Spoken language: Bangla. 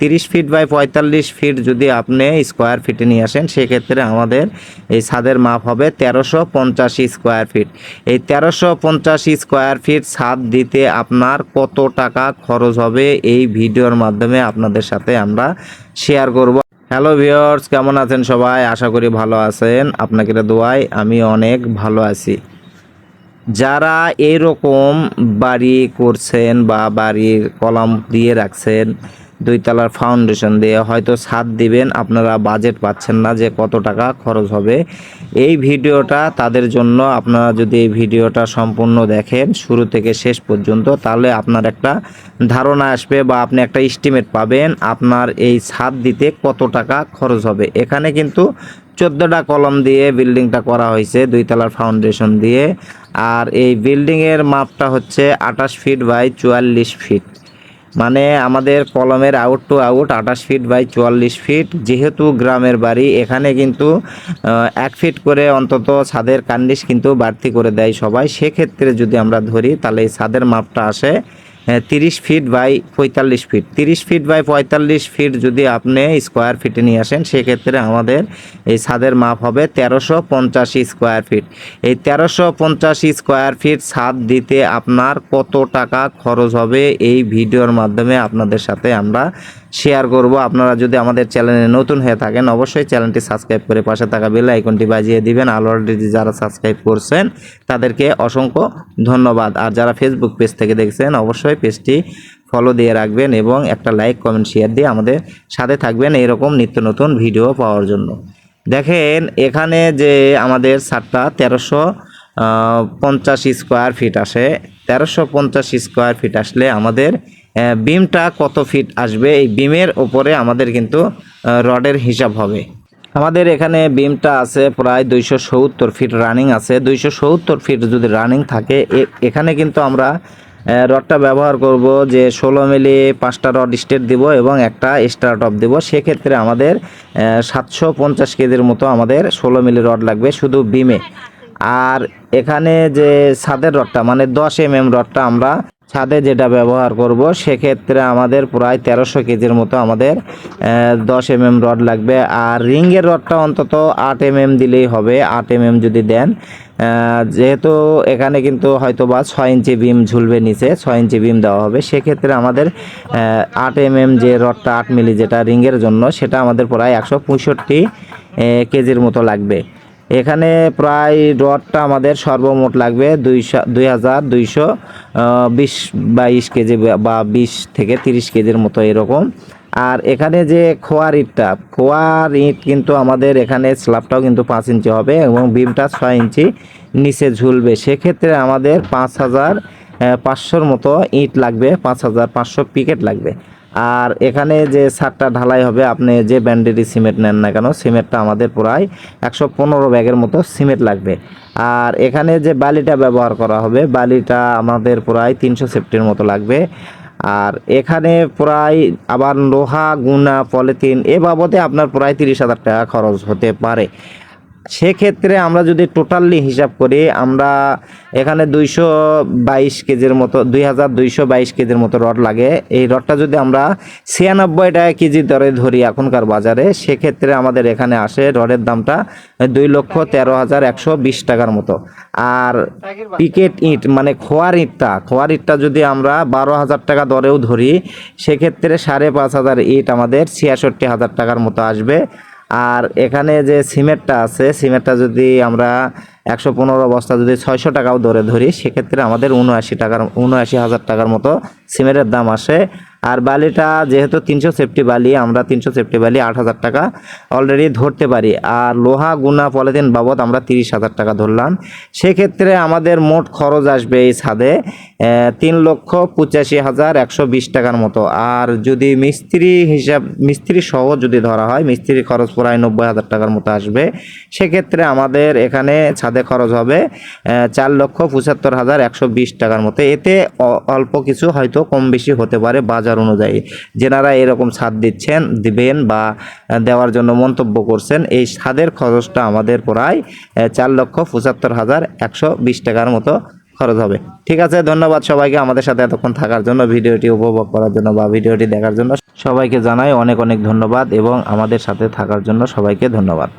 তিরিশ ফিট বাই পঁয়তাল্লিশ ফিট যদি আপনি স্কোয়ার ফিটে নিয়ে আসেন, সেক্ষেত্রে আমাদের এই ছাদের মাপ হবে তেরোশো পঞ্চাশ স্কোয়ার ফিট এই তেরোশো পঞ্চাশ স্কোয়ার ফিট ছাদ দিতে আপনার কত টাকা খরচ হবে এই ভিডিওর মাধ্যমে আপনাদের সাথে আমরা শেয়ার করব। হ্যালো ভিউয়ার্স কেমন আছেন সবাই? আশা করি ভালো আছেন। আপনাকে দোয়াই, আমি অনেক ভালো আছি। যারা এইরকম বাড়ি করছেন বা বাড়ির কলম দিয়ে রাখছেন দুই তলার ফাউন্ডেশন দিয়ে হয়তো ছাদ দিবেন, আপনারা বাজেট পাচ্ছেন না যে কত টাকা খরচ হবে। এই ভিডিওটা তাদের জন্য, আপনারা যদি এই ভিডিওটা সম্পূর্ণ দেখেন শুরু থেকে শেষ পর্যন্ত, তাহলে আপনার একটা ধারণা আসবে বা আপনি একটা এস্টিমেট পাবেন আপনার এই ছাদ দিতে কত টাকা খরচ হবে। এখানে কিন্তু চোদ্দোটা কলম দিয়ে বিল্ডিংটা করা হয়েছে দুই তলার ফাউন্ডেশন দিয়ে। আর এই বিল্ডিংয়ের মাপটা হচ্ছে আঠাশ ফিট বাই চুয়াল্লিশ ফিট মানে আমাদের কলমের আউট টু আউট আঠাশ ফিট বাই চুয়াল্লিশ ফিট যেহেতু গ্রামের বাড়ি, এখানে কিন্তু এক ফিট করে অন্তত ছাদের কান্ডিশ কিন্তু বাড়তি করে দেয় সবাই। সেক্ষেত্রে যদি আমরা ধরি, তাহলে এই ছাদের মাপটা আসে তিরিশ ফিট বাই পঁয়তাল্লিশ ফিট তিরিশ ফিট বাই পঁয়তাল্লিশ ফিট যদি আপনি স্কোয়ার ফিটে নিয়ে আসেন, সেক্ষেত্রে আমাদের এই ছাদের মাপ হবে তেরোশো পঞ্চাশ স্কোয়ার ফিট এই তেরোশো পঞ্চাশ স্কোয়ার ফিট ছাদ দিতে আপনার কত টাকা খরচ হবে, এই ভিডিওর মাধ্যমে আপনাদের সাথে আমরা শেয়ার করব। আপনারা যদি আমাদের চ্যানেলে নতুন হয়ে থাকেন, অবশ্যই চ্যানেলটি সাবস্ক্রাইব করে পাশে থাকা বেল আইকনটি বাজিয়ে দিবেন। অলরেডি যারা সাবস্ক্রাইব করছেন, তাদেরকে অসংখ্য ধন্যবাদ। আর যারা ফেসবুক পেজ থেকে দেখছেন, অবশ্যই পেজটি ফলো দিয়ে রাখবেন এবং একটা লাইক কমেন্ট শেয়ার দিয়ে আমাদের সাথে থাকবেন এরকম নিত্য নতুন ভিডিও পাওয়ার জন্য। দেখেন, এখানে যে আমাদের সারটা তেরোশো পঞ্চাশ স্কোয়ার ফিট আসে। তেরোশো পঞ্চাশ স্কোয়ার ফিট আসলে আমাদের বিমটা কত ফিট আসবে? এই বিমের ওপরে আমাদের কিন্তু রডের হিসাব হবে। আমাদের এখানে বিমটা আছে প্রায় দুইশো সত্তর ফিট রানিং আছে। দুইশো সত্তর ফিট যদি রানিং থাকে এখানে কিন্তু আমরা রডটা ব্যবহার করব যে ষোলো মিলি পাঁচটা রড স্টেট দিব এবং একটা এক্সট্রা টপ দেবো। সেক্ষেত্রে আমাদের সাতশো পঞ্চাশ কেজির মতো আমাদের ষোলো মিলি রড লাগবে শুধু বিমে আর এখানে যে ছাদের রডটা মানে দশ এম এম রডটা আমরা ছাদে যেটা ব্যবহার করব, সেক্ষেত্রে আমাদের প্রায় তেরোশো কেজির মতো আমাদের দশ এম এম রড লাগবে। আর রিংয়ের রডটা অন্তত আট এম এম দিলেই হবে। আট এম এম যদি দেন যেহেতু এখানে কিন্তু হয়তো বা ছয় ইঞ্চি বিম ঝুলবে নিচে, ছয় ইঞ্চি বিম দেওয়া হবে, সেক্ষেত্রে আমাদের আট এম এম যে রডটা আট মিলি যেটা রিংয়ের জন্য, সেটা আমাদের প্রায় একশো পঁয়ষট্টি কেজির মতো লাগবে। এখানে প্রায় রডটা আমাদের সর্বমোট লাগবে দুইশো দুই হাজার দুইশো বিশ বাইশ কেজি বা বিশ থেকে তিরিশ কেজির মতো এরকম। আর এখানে যে খোয়ার ইটটা খোয়ার ইট কিন্তু আমাদের এখানে স্ল্যাবটাও কিন্তু পাঁচ ইঞ্চি হবে এবং বিমটা ছয় ইঞ্চি নিচে ঝুলবে। সেক্ষেত্রে আমাদের পাঁচ হাজার পাঁচশোর মতো ইট লাগবে, পাঁচ হাজার পাঁচশো পিকেট লাগবে। আর এখানে যে ছাদটা ঢালাই হবে, আপনি যে ব্যান্ডেরই সিমেন্ট নেন না কেন, সিমেন্টটা আমাদের প্রায় একশো পনেরো ব্যাগের মতো সিমেন্ট লাগবে। আর এখানে যে বালিটা ব্যবহার করা হবে, বালিটা আমাদের প্রায় তিনশো সেফটির মতো লাগবে। আর এখানে প্রায় আবার লোহা, গুনা, পলিথিন, এ বাবদে আপনার প্রায় তিরিশ হাজার টাকা খরচ হতে পারে। সেক্ষেত্রে আমরা যদি টোটালি হিসাব করি, আমরা এখানে দুইশো বাইশ কেজির মতো, দুই হাজার দুইশো বাইশ কেজির মতো রড লাগে। এই রডটা যদি আমরা ছিয়ানব্বই টাকা কেজি দরে ধরি এখনকার বাজারে, সেক্ষেত্রে আমাদের এখানে আসে রডের দামটা দুই লক্ষ তেরো হাজার একশো বিশ টাকার মতো। আর পিকেট ইট মানে খোয়ার ইটটা খোয়ার ইটটা যদি আমরা বারো হাজার টাকা দরেও ধরি, সেক্ষেত্রে সাড়ে পাঁচ হাজার ইট আমাদের ছিয়াষট্টি হাজার টাকার মতো আসবে। আর এখানে যে সিমেন্টটা আছে, সিমেন্টটা যদি আমরা একশো পনেরো বস্তা যদি ছয়শো টাকাও ধরে ধরি, সেক্ষেত্রে আমাদের উনআশি টাকার, উনআশি হাজার টাকার মতো সিমেন্টের দাম আসে। আর বালিটা যেহেতু তিনশো সেফটি বালি, আমরা তিনশো সেফটি বালি আট হাজার টাকা অলরেডি ধরতে পারি। আর লোহা, গুনা, পলিথিন বাবদ আমরা তিরিশ হাজার টাকা ধরলাম। সেক্ষেত্রে আমাদের মোট খরচ আসবে এই ছাদে তিন লক্ষ পঁচাশি হাজার একশো বিশ টাকার মতো। আর যদি মিস্ত্রি হিসাব, মিস্ত্রি সহ যদি ধরা হয়, মিস্ত্রি খরচ প্রায় নব্বই হাজার টাকার মতো আসবে। সেক্ষেত্রে আমাদের এখানে ছাদে খরচ হবে চার লক্ষ পঁচাত্তর হাজার একশো বিশ টাকার মতো। এতে অল্প কিছু হয়তো কম বেশি হতে পারে, বাজার অনুযায়ী যেনারা এরকম ছাদ দিচ্ছেন, দিবেন বা দেওয়ার জন্য মন্তব্য করছেন, এই ছাদের খরচটা আমাদের প্রায় চার লক্ষ পঁচাত্তর হাজার একশো বিশ টাকার মতো খরচ হবে। ঠিক আছে, ধন্যবাদ সবাইকে আমাদের সাথে এতক্ষণ থাকার জন্য, ভিডিওটি উপভোগ করার জন্য বা ভিডিওটি দেখার জন্য সবাইকে জানাই অনেক অনেক ধন্যবাদ এবং আমাদের সাথে থাকার জন্য সবাইকে ধন্যবাদ।